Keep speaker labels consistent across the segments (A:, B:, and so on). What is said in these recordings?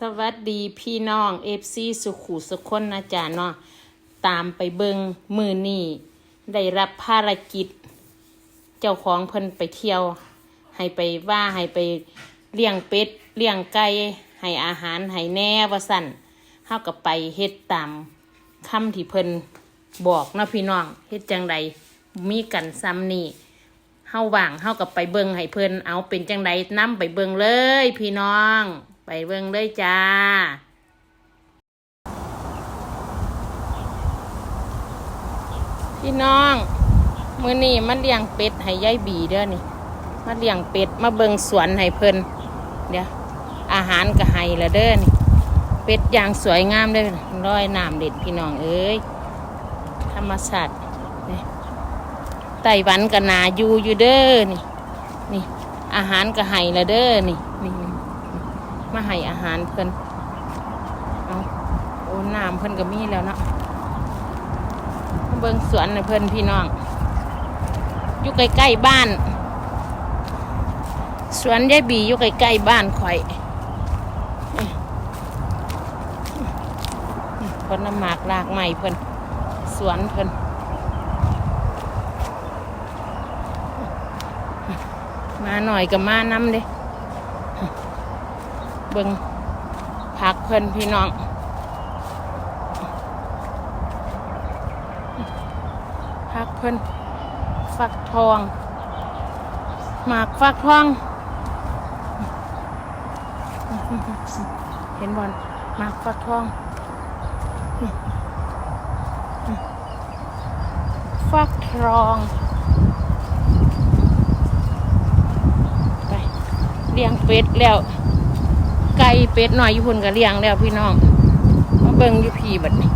A: สวัสดีพี่น้องเอฟซีสุขุสุขคนนะจ๊ะเนาะตามไปเบิงมือนี่ได้รับภารกิจ เจ้าของเพิ่นไปเที่ยว ให้ไปว่าให้ไปเลี้ยงเป็ดเลี้ยงไก่ให้อาหารให้แน่ว่าสั่นเฮาก็ไปเฮ็ดตามคำที่เพิ่นบอกนะพี่น้องเฮ็ดจังใดมีกันซ้ำนี่เฮาว่างเฮากับไปเบิงให้เพิ่นเอาเป็นจังไดนำไปเบิงเลย พี่น้อง ไปเบิงเลยจ้า พี่น้อง มือนี้มาเลี้ยงเป็ดให้ยายบีเด้อนี่มาเลี้ยงเป็ดมาเบิงสวนให้เพิ่นเดี๋ยวอาหารก็ให้ละเด้อนี่เป็ดอย่างสวยงามเด้อร้อยน้ำเด็ดพี่น้องเอ้ยธรรมชาติไต้หวันก็นาอยู่อยู่เด้อนี่นี่ อาหารก็ให้ละเด้อนี่นี่ มาให้อาหารเพิ่นเอาโอ้น้ำเพิ่นก็มีแล้วเนาะเบิ่งสวนเพิ่นพี่น้อง อยู่ใกล้ๆบ้าน สวนยายบีอยู่ใกล้ๆบ้านข่อยเพิ่นน้ำหมากลากใหม่เพิ่นสวนเพิ่นมาหน่อยกับมาน้ำเด้ เบิงผักเพิ่นพี่น้อง ผักเพิ่นฟักทองหมากฟักทอง เห็นบอลหมากฟักทอง ฟักทองไปเลี้ยงเป็ดแล้ว ก่เป็ดหน่อยอยู่พุ่นก็เลี้ยงแล้วพี่น้องมาเบิ่งอยู่พี่บัดนี้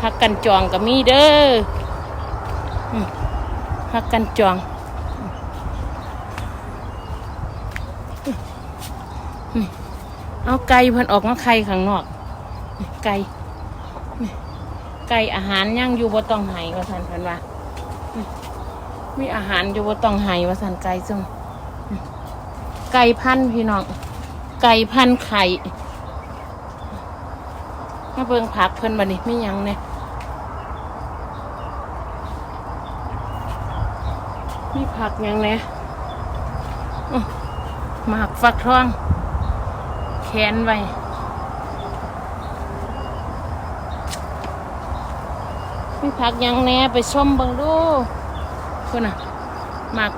A: พักกันจองก็มีเด้อพักกันจองเอาไก่พิ่นออกมาไข่ข้างนอก ไก่ไก่อาหารยังอยู่บ่ต้องให้ว่าท่านพิ่นว่ามีอาหารอยู่ว่ต้องให้ว่าสันไก่ซุ่ม ไก่พันพี่น้อง ไก่พันไข่มาเบิ่งผักเพิ่นบัดนี้ไม่ยังเนี่ยมีผักยังเนี่ยหมากฟักทอง แขนไว้มีผักยังแหน่ไปชมเบิ่งดูคนน่ะหมัก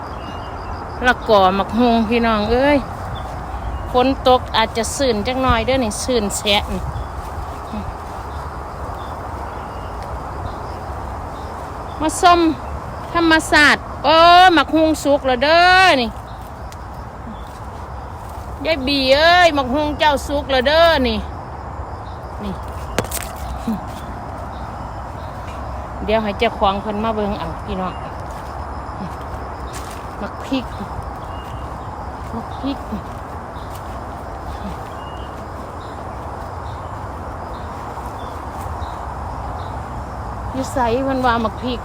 A: ละก่อหมักฮงพี่น้องเอ้ยฝนตกอาจจะสื่นจักหน่อยเด้อนี่สื่นแสะนี่มาส้มธรรมศาสตร์โอ้หมักฮงสุกแล้วเด้อนี่ยายบีเอ้ยหมักฮงเจ้าสุกแล้วเด้อนี่นี่ เดี๋ยวให้เจ้าของเพิ่นมาเบิ่งเอาพี่น้อง มักพริกมักพริกยู่ใส่เพิ่นว่ามักพริก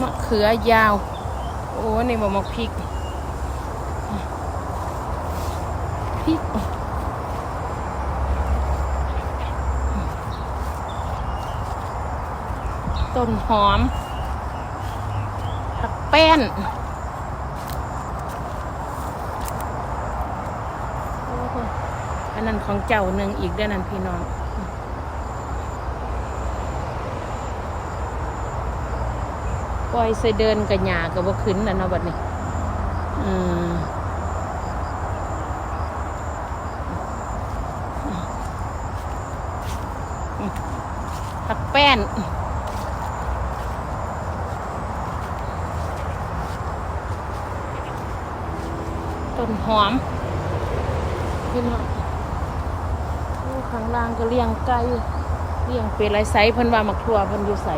A: มะเขือยาว โอ้นี่บ่มักพริกพริก ต้นหอม ผักแป้นอันนั้นของเจ้าหนึ่งอีกเด้อนั่นพี่น้องปล่อยใส่เดินกับหยากับว่าขึ้นแล้วเนาะบัดนี้อืมผักแป้น ต้นหอมพี่น้องโอ้ข้างล่างก็เลี้ยงไก่เลี้ยงเป็ดไรไซเพิ่นว่ามักทั่วเพิ่นอยู่ใส่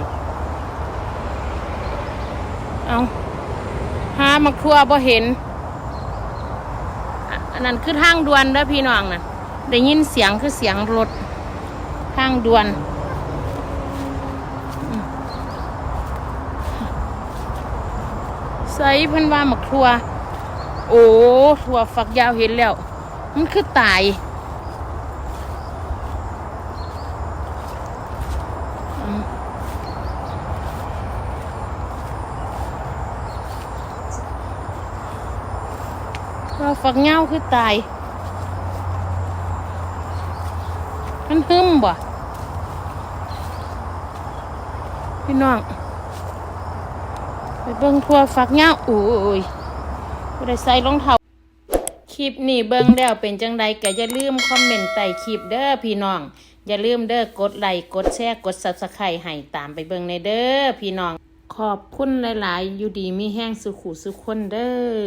A: เอาหามักทั่วบ่เห็นอันนั้นคือทางด่วนเด้อพี่น้องน่ะได้ยินเสียงคือเสียงรถทางด่วนใส่เพิ่นว่าหมักทั่ว โอ้ถั่วฝักยาวเห็นแล้ว มันคือตายอืมถั่วฝักยาวคือตาย มันหึมบ่ พี่น้อง ไปเบิ่งทั่วฝักยาวโอ้ย บ่ได้ใส่รองเท้าคลิปนี้เบิ่งแล้วเป็นจังใดก็อย่าลืมคอมเมนต์ใต้คลิปเด้อพี่น้อง อย่าลืมเด้อกดไลค์กดแชร์กด Subscribe ให้ตามไปเบิ่งในเด้อพี่น้อง ขอบคุณหลาย ๆ อยู่ดีมีแห้งสุขุสุขคนเด้อ